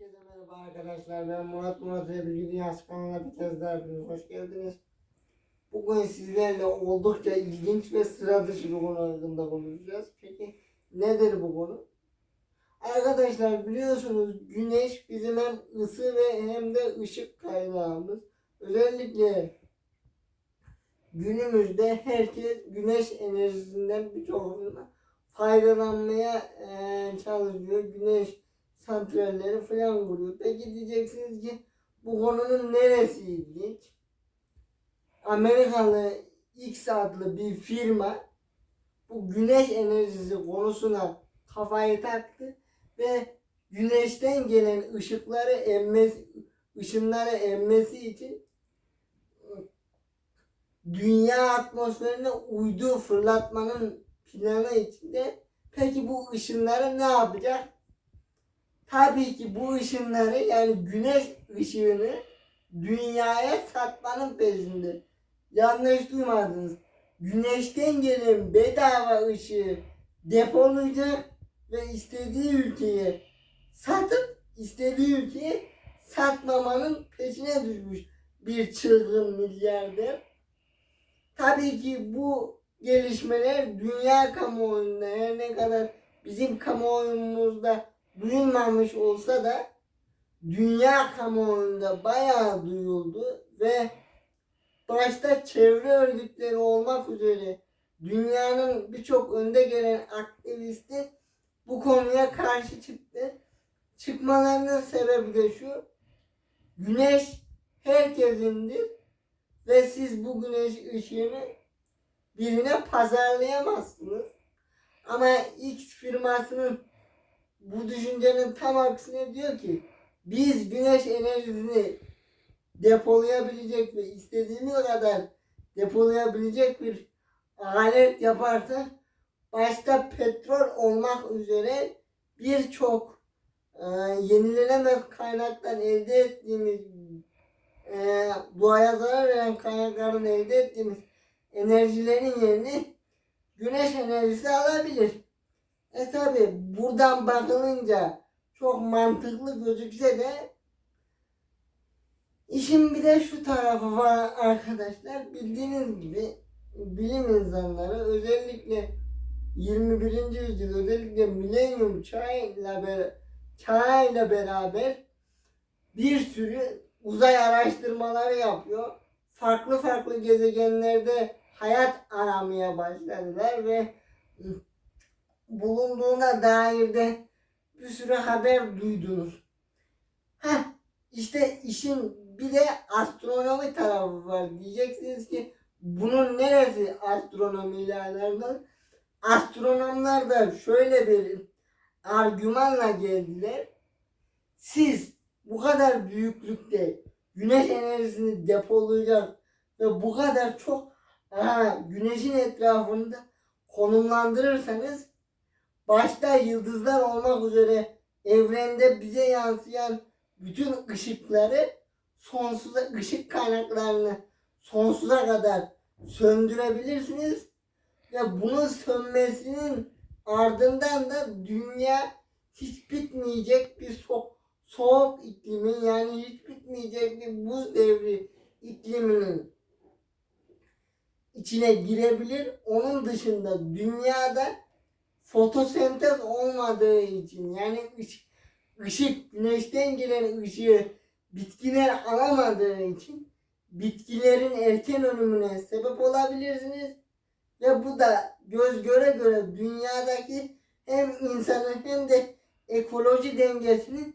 Herkese merhaba arkadaşlar. Ben Murat Murat ve Bilgi Dünyası kanalına bir kez daha hepiniz hoş geldiniz. Bugün sizlerle oldukça ilginç ve sıra dışı bir konu hakkında konuşacağız. Peki nedir bu konu? Arkadaşlar biliyorsunuz güneş bizim hem ısı ve hem de ışık kaynağımız. Özellikle günümüzde herkes güneş enerjisinden birçok faydalanmaya çalışıyor. Güneş santralleri falan kuruyor. Peki diyeceksiniz ki bu konunun neresi ilginç? Amerikalı X adlı bir firma bu güneş enerjisi konusuna kafayı taktı ve güneşten gelen ışıkları emmesi, ışınları emmesi için dünya atmosferine uydu fırlatmanın planı içinde. Peki bu ışınları ne yapacak? Tabii ki bu ışınları yani güneş ışığını dünyaya satmanın peşinde. Yanlış duymadınız. Güneşten gelen bedava ışığı depolayacak ve istediği ülkeye satıp istediği ülkeye satmamanın peşine düşmüş bir çılgın milyarder. Tabii ki bu gelişmeler dünya kamuoyunda her ne kadar bizim kamuoyumuzda duyulmamış olsa da dünya kamuoyunda bayağı duyuldu ve başta çevre örgütleri olmak üzere dünyanın birçok önde gelen aktivisti bu konuya karşı çıktı. Çıkmalarının sebebi de şu. Güneş herkesindir ve siz bu güneş ışığını birine pazarlayamazsınız. Ama X firmasının bu düşüncenin tam aksine diyor ki biz güneş enerjisini depolayabilecek ve istediğimiz kadar depolayabilecek bir alet yaparsak başta petrol olmak üzere birçok e, yenilenemez kaynaktan elde ettiğimiz e, doğaya zarar veren kaynakların elde ettiğimiz enerjilerin yerini güneş enerjisi alabilir. E tabi buradan bakılınca çok mantıklı gözükse de işin bir de şu tarafı var arkadaşlar. Bildiğiniz gibi bilim insanları özellikle 21. yüzyıl özellikle milenyum çağıyla beraber, çağıyla beraber bir sürü uzay araştırmaları yapıyor. Farklı farklı gezegenlerde hayat aramaya başladılar ve bulunduğuna dair de bir sürü haber duydunuz. Heh, işte işin bir de astronomi tarafı var. Diyeceksiniz ki bunun neresi astronomiyle alakalı? Astronomlar da şöyle bir argümanla geldiler. Siz bu kadar büyüklükte güneş enerjisini depolayacak ve bu kadar çok aha, güneşin etrafında konumlandırırsanız başta yıldızlar olmak üzere evrende bize yansıyan bütün ışıkları sonsuza ışık kaynaklarını sonsuza kadar söndürebilirsiniz ve bunun sönmesinin ardından da dünya hiç bitmeyecek bir so soğuk iklimin yani hiç bitmeyecek bir buz devri ikliminin içine girebilir. Onun dışında dünyada fotosentez olmadığı için yani ışık, güneşten gelen ışığı bitkiler alamadığı için bitkilerin erken ölümüne sebep olabilirsiniz ve bu da göz göre göre dünyadaki hem insanın hem de ekoloji dengesini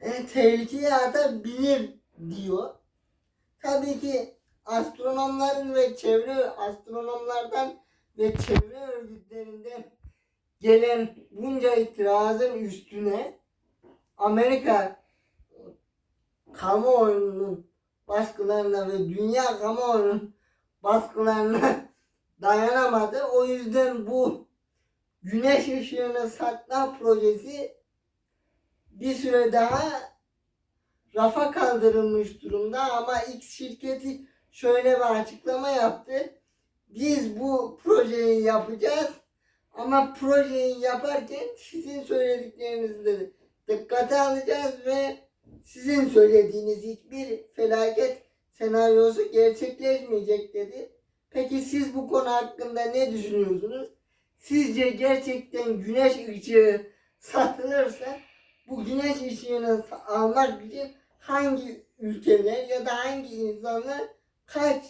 e, tehlikeye atabilir diyor. Tabii ki astronomların ve çevre astronomlardan ve çevre örgütlerinden gelen bunca itirazın üstüne Amerika kamuoyunun baskılarına ve dünya kamuoyunun baskılarına dayanamadı. O yüzden bu güneş ışığını satma projesi bir süre daha rafa kaldırılmış durumda ama X şirketi şöyle bir açıklama yaptı. Biz bu projeyi yapacağız ama projeyi yaparken sizin söylediklerinizi de dikkate alacağız ve sizin söylediğiniz hiçbir felaket senaryosu gerçekleşmeyecek dedi. Peki siz bu konu hakkında ne düşünüyorsunuz? Sizce gerçekten güneş ışığı satılırsa bu güneş ışığını almak için hangi ülkeler ya da hangi insanlar kaç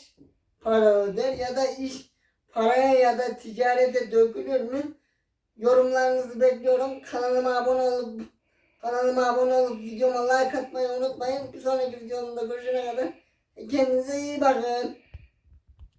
para öder ya da iş paraya ya da ticarete dökülür mü? Yorumlarınızı bekliyorum. Kanalıma abone olup kanalıma abone olup videoma like atmayı unutmayın. Bir sonraki videomda görüşene kadar kendinize iyi bakın.